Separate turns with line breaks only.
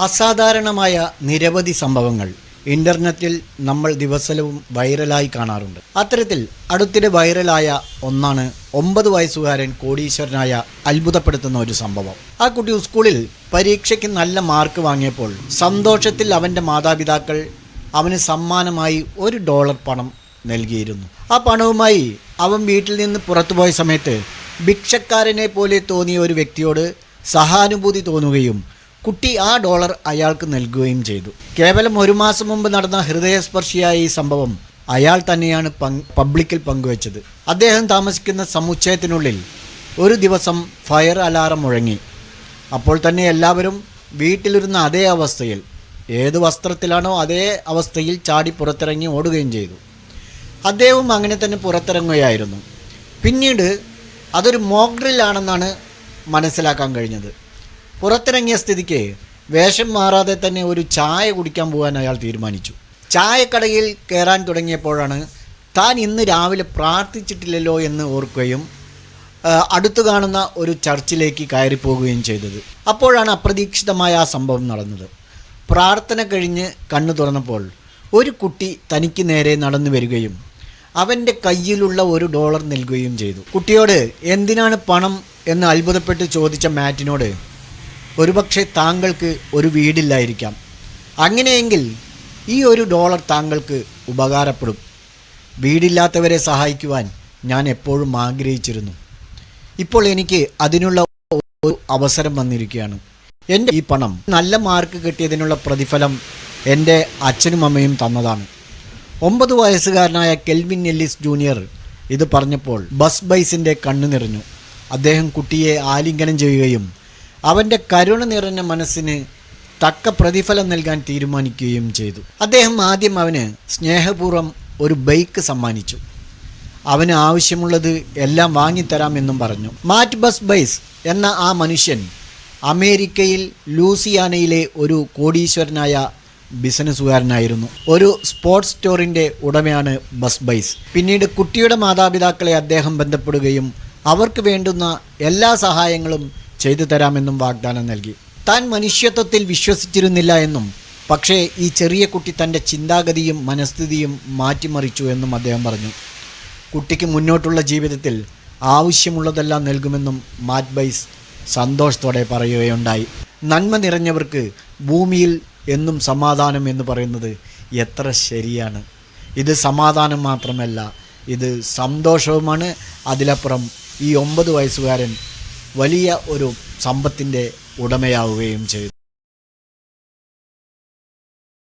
അസാധാരണമായ നിരവധി സംഭവങ്ങൾ ഇന്റർനെറ്റിൽ നമ്മൾ ദിവസവും വൈറലായി കാണാറുണ്ട്. അത്തരത്തിൽ അടുത്തിടെ വൈറലായ ഒന്നാണ് ഒമ്പത് വയസ്സുകാരൻ കോടീശ്വരനായ അത്ഭുതപ്പെടുത്തുന്ന ഒരു സംഭവം. ആ കുട്ടി സ്കൂളിൽ പരീക്ഷയ്ക്ക് നല്ല മാർക്ക് വാങ്ങിയപ്പോൾ സന്തോഷത്തിൽ അവന്റെ മാതാപിതാക്കൾ അവന് സമ്മാനമായി ഒരു ഡോളർ പണം നൽകിയിരുന്നു. ആ പണവുമായി അവൻ വീട്ടിൽ നിന്ന് പുറത്തുപോയ സമയത്ത് ഭിക്ഷക്കാരനെ പോലെ തോന്നിയ ഒരു വ്യക്തിയോട് സഹാനുഭൂതി തോന്നുകയും കുട്ടി ആ ഡോളർ അയാൾക്ക് നൽകുകയും ചെയ്തു. കേവലം ഒരു മാസം മുമ്പ് നടന്ന ഹൃദയസ്പർശിയായ ഈ സംഭവം അയാൾ തന്നെയാണ് പബ്ലിക്കിൽ പങ്കുവച്ചത്. അദ്ദേഹം താമസിക്കുന്ന സമുച്ചയത്തിനുള്ളിൽ ഒരു ദിവസം ഫയർ അലാറം മുഴങ്ങി. അപ്പോൾ തന്നെ എല്ലാവരും വീട്ടിലിരുന്ന അതേ അവസ്ഥയിൽ ഏത് വസ്ത്രത്തിലാണോ അതേ അവസ്ഥയിൽ ചാടി പുറത്തിറങ്ങി ഓടുകയും ചെയ്തു. അദ്ദേഹവും അങ്ങനെ തന്നെ പുറത്തിറങ്ങുകയായിരുന്നു. പിന്നീട് അതൊരു മോക്ഡ്രില്ലാണെന്നാണ് മനസ്സിലാക്കാൻ കഴിഞ്ഞത്. പുറത്തിറങ്ങിയ സ്ഥിതിക്ക് വേഷം മാറാതെ തന്നെ ഒരു ചായ കുടിക്കാൻ പോകാൻ അയാൾ തീരുമാനിച്ചു. ചായക്കടയിൽ കയറാൻ തുടങ്ങിയപ്പോഴാണ് താൻ ഇന്ന് രാവിലെ പ്രാർത്ഥിച്ചിട്ടില്ലല്ലോ എന്ന് ഓർക്കുകയും അടുത്തു കാണുന്ന ഒരു ചർച്ചിലേക്ക് കയറിപ്പോകുകയും ചെയ്തത്. അപ്പോഴാണ് അപ്രതീക്ഷിതമായ ആ സംഭവം നടന്നത്. പ്രാർത്ഥന കഴിഞ്ഞ് കണ്ണു തുറന്നപ്പോൾ ഒരു കുട്ടി തനിക്ക് നേരെ നടന്നു വരികയും അവന്റെ കയ്യിലുള്ള ഒരു ഡോളർ നൽകുകയും ചെയ്തു. കുട്ടിയോട് എന്തിനാണ് പണം? എന്ന് അത്ഭുതപ്പെട്ട് ചോദിച്ച മാറ്റിനോട് ഒരുപക്ഷെ താങ്കൾക്ക് ഒരു വീടില്ലായിരിക്കാം. അങ്ങനെയെങ്കിൽ ഈ ഒരു ഡോളർ താങ്കൾക്ക് ഉപകാരപ്പെടും. വീടില്ലാത്തവരെ സഹായിക്കുവാൻ ഞാൻ എപ്പോഴും ആഗ്രഹിച്ചിരുന്നു. ഇപ്പോൾ എനിക്ക് അതിനുള്ള ഒരു അവസരം വന്നിരിക്കുകയാണ്. എന്റെ ഈ പണം നല്ല മാർക്ക് കിട്ടിയതിനുള്ള പ്രതിഫലം എന്റെ അച്ഛനും അമ്മയും തന്നതാണ്. ഒമ്പത് വയസ്സുകാരനായ കെൽവിൻ എല്ലിസ് ജൂനിയർ ഇത് പറഞ്ഞപ്പോൾ ബസ് ബൈസിന്റെ കണ്ണു നിറഞ്ഞു. അദ്ദേഹം കുട്ടിയെ ആലിംഗനം ചെയ്യുകയും അവന്റെ കരുണ നിറഞ്ഞ മനസ്സിന് തക്ക പ്രതിഫലം നൽകാൻ തീരുമാനിക്കുകയും ചെയ്തു. അദ്ദേഹം ആദ്യം അവന് സ്നേഹപൂർവം ഒരു ബൈക്ക് സമ്മാനിച്ചു. അവന് ആവശ്യമുള്ളത് എല്ലാം വാങ്ങിത്തരാമെന്നും പറഞ്ഞു. മാറ്റ് ബസ് ബൈസ് എന്ന ആ മനുഷ്യൻ അമേരിക്കയിൽ ലൂസിയാനയിലെ ഒരു കോടീശ്വരനായ ബിസിനസ്സുകാരനായിരുന്നു. ഒരു സ്പോർട്സ് സ്റ്റോറിന്റെ ഉടമയാണ് ബസ് ബൈസ്. പിന്നീട് കുട്ടിയുടെ മാതാപിതാക്കളെ അദ്ദേഹം ബന്ധപ്പെടുകയും അവർക്ക് വേണ്ടുന്ന എല്ലാ സഹായങ്ങളും ചെയ്തു തരാമെന്നും വാഗ്ദാനം നൽകി. താൻ മനുഷ്യത്വത്തിൽ വിശ്വസിച്ചിരുന്നില്ല എന്നും പക്ഷേ ഈ ചെറിയ കുട്ടി തന്റെ ചിന്താഗതിയും മനസ്ഥിതിയും മാറ്റിമറിച്ചു എന്നും അദ്ദേഹം പറഞ്ഞു. കുട്ടിക്ക് മുന്നോട്ടുള്ള ജീവിതത്തിൽ ആവശ്യമുള്ളതെല്ലാം നൽകുമെന്നും മാറ്റ്ബൈസ് സന്തോഷത്തോടെ പറയുകയുണ്ടായി. നന്മ നിറഞ്ഞവർക്ക് ഭൂമിയിൽ എന്നും സമാധാനം എന്ന് പറയുന്നത് എത്ര ശരിയാണ്. ഇത് സമാധാനം മാത്രമല്ല ഇത് സന്തോഷവുമാണ്. അതിലപ്പുറം ഈ ഒമ്പത് വയസ്സുകാരൻ വലിയ ഒരു സമ്പത്തിന്റെ ഉടമയാവുകയും ചെയ്തു.